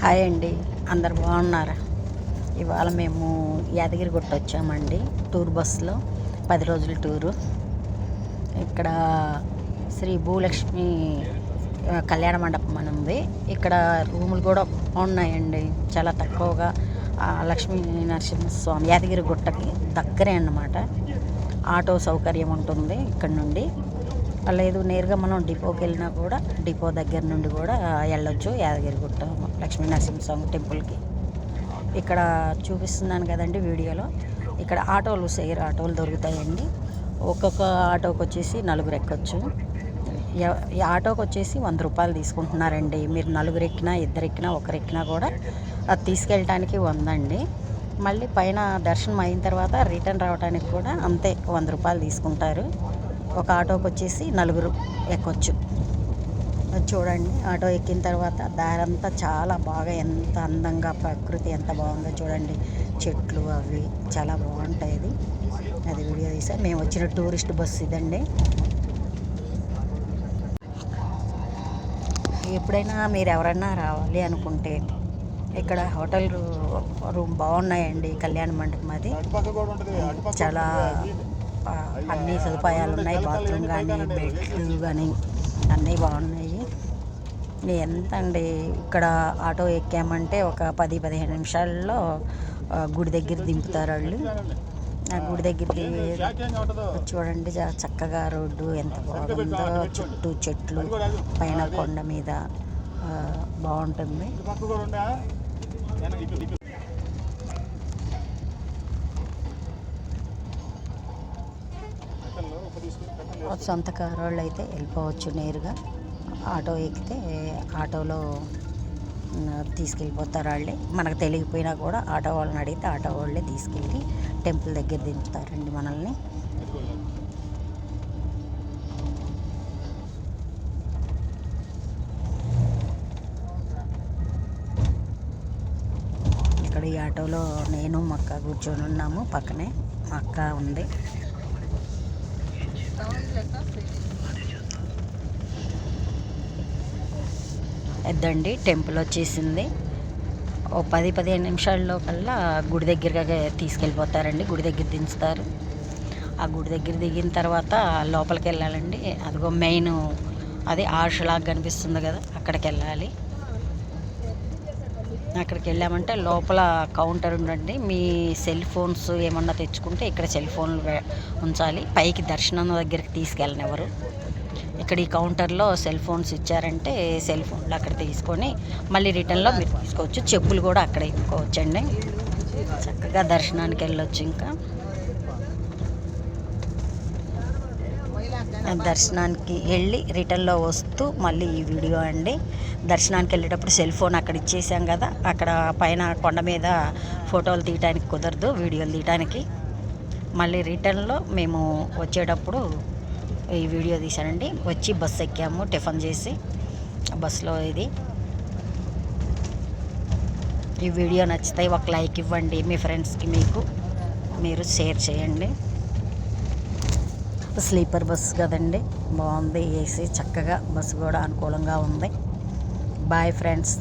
Hi అండి. అందరు బాగున్నారా? ఇవాళ మేము యాదగిరిగుట్ట వచ్చామండి. టూర్ బస్సులో పది రోజుల టూరు. ఇక్కడ శ్రీ భూలక్ష్మి కళ్యాణ మండపం అని ఉంది. ఇక్కడ రూములు కూడా బాగున్నాయండి. చాలా తక్కువగా. లక్ష్మీ నరసింహస్వామి యాదగిరి గుట్టకి దగ్గరే అన్నమాట. ఆటో సౌకర్యం ఉంటుంది ఇక్కడ నుండి. లేదు నేరుగా మనం డిపోకి వెళ్ళినా కూడా డిపో దగ్గర నుండి కూడా వెళ్ళొచ్చు యాదగిరిగుట్ట లక్ష్మీ నరసింహస్వామి టెంపుల్కి. ఇక్కడ చూపిస్తున్నాను కదండి వీడియోలో. ఇక్కడ ఆటోలు సేర్ ఆటోలు దొరుకుతాయండి. ఒక్కొక్క ఆటోకి వచ్చేసి నలుగురు ఎక్కొచ్చు. ఈ ఆటోకి వచ్చేసి వంద రూపాయలు తీసుకుంటున్నారండి. మీరు నలుగురు ఎక్కినా ఇద్దరు ఎక్కినా ఒకరు ఎక్కినా కూడా అది తీసుకెళ్ళటానికి వందండి. మళ్ళీ పైన దర్శనం అయిన తర్వాత రిటర్న్ రావడానికి కూడా అంతే వంద రూపాయలు తీసుకుంటారు. ఒక ఆటోకి వచ్చేసి నలుగురు ఎక్కొచ్చు. చూడండి. ఆటో ఎక్కిన తర్వాత దారంతా చాలా బాగా ఎంత అందంగా ప్రకృతి ఎంత బాగుందో చూడండి. చెట్లు అవి చాలా బాగుంటాయి అది. వీడియో తీసా. మేము వచ్చిన టూరిస్ట్ బస్సు ఇదండి. ఎప్పుడైనా మీరు ఎవరైనా రావాలి అనుకుంటే ఇక్కడ హోటల్ రూమ్ బాగున్నాయండి. కళ్యాణ మండపం అది. చాలా అన్ని సదుపాయాలు ఉన్నాయి. బాత్రూమ్ కానీ బెడ్లు కానీ అన్నీ బాగున్నాయి. ఎంత అండి ఇక్కడ ఆటో ఎక్కామంటే ఒక పది పదిహేను నిమిషాల్లో గుడి దగ్గర దింపుతారు వాళ్ళు. ఆ గుడి దగ్గర చూడండి చక్కగా రోడ్డు ఎంత బాగుందో. చుట్టూ చెట్లు పైన కొండ మీద బాగుంటుంది. సొంత కారు వాళ్ళు అయితే వెళ్ళిపోవచ్చు నేరుగా. ఆటో ఎక్కితే ఆటోలో తీసుకెళ్ళిపోతారు వాళ్ళే మనకు తెలియకపోయినా కూడా ఆటో వాళ్ళని అడిగితే ఆటో వాళ్ళే తీసుకెళ్ళి టెంపుల్ దగ్గర దింపుతారండి మనల్ని. ఇక్కడ ఈ ఆటోలో నేను మా అక్క కూర్చొని ఉన్నాము. పక్కనే మా అక్క ఉంది. పెద్దండి టెంపుల్ వచ్చేసింది. ఓ పది పదిహేను నిమిషాల్లో కల్లా గుడి దగ్గరగా తీసుకెళ్ళిపోతారండి. గుడి దగ్గర దించుతారు. ఆ గుడి దగ్గర దిగిన తర్వాత లోపలికి వెళ్ళాలండి. అదిగో మెయిన్ అదే ఆర్షలాగా కనిపిస్తుంది కదా అక్కడికి వెళ్ళాలి. అక్కడికి వెళ్ళామంటే లోపల కౌంటర్ ఉండండి మీ సెల్ ఫోన్స్ ఏమన్నా తెచ్చుకుంటే ఇక్కడ సెల్ ఫోన్లు ఉంచాలి. పైకి దర్శనం దగ్గరికి తీసుకెళ్ళనివ్వరు. ఇక్కడ ఈ కౌంటర్లో సెల్ ఫోన్స్ ఇచ్చారంటే సెల్ ఫోన్లు అక్కడ తీసుకొని మళ్ళీ రిటర్న్లో మీరు తీసుకోవచ్చు. చెప్పులు కూడా అక్కడ ఇప్పుకోవచ్చండి చక్కగా దర్శనానికి వెళ్ళొచ్చు ఇంకా. దర్శనానికి వెళ్ళి రిటర్న్లో వస్తూ మళ్ళీ ఈ వీడియో అండి. దర్శనానికి వెళ్ళేటప్పుడు సెల్ ఫోన్ అక్కడ ఇచ్చేసాం కదా అక్కడ పైన కొండ మీద ఫోటోలు తీయడానికి కుదరదు వీడియోలు తీయడానికి మళ్ళీ రిటర్న్లో మేము వచ్చేటప్పుడు ఈ వీడియో తీశానండి. వచ్చి బస్సు ఎక్కాము టిఫిన్ చేసి బస్సులో ఇది. ఈ వీడియో నచ్చితే ఒక లైక్ ఇవ్వండి మీ ఫ్రెండ్స్కి మీకు. మీరు షేర్ చేయండి. స్లీపర్ బస్సు కదండి. బాగుంది ఏసీ చక్కగా బస్సు కూడా అనుకూలంగా ఉంది. Bye friends.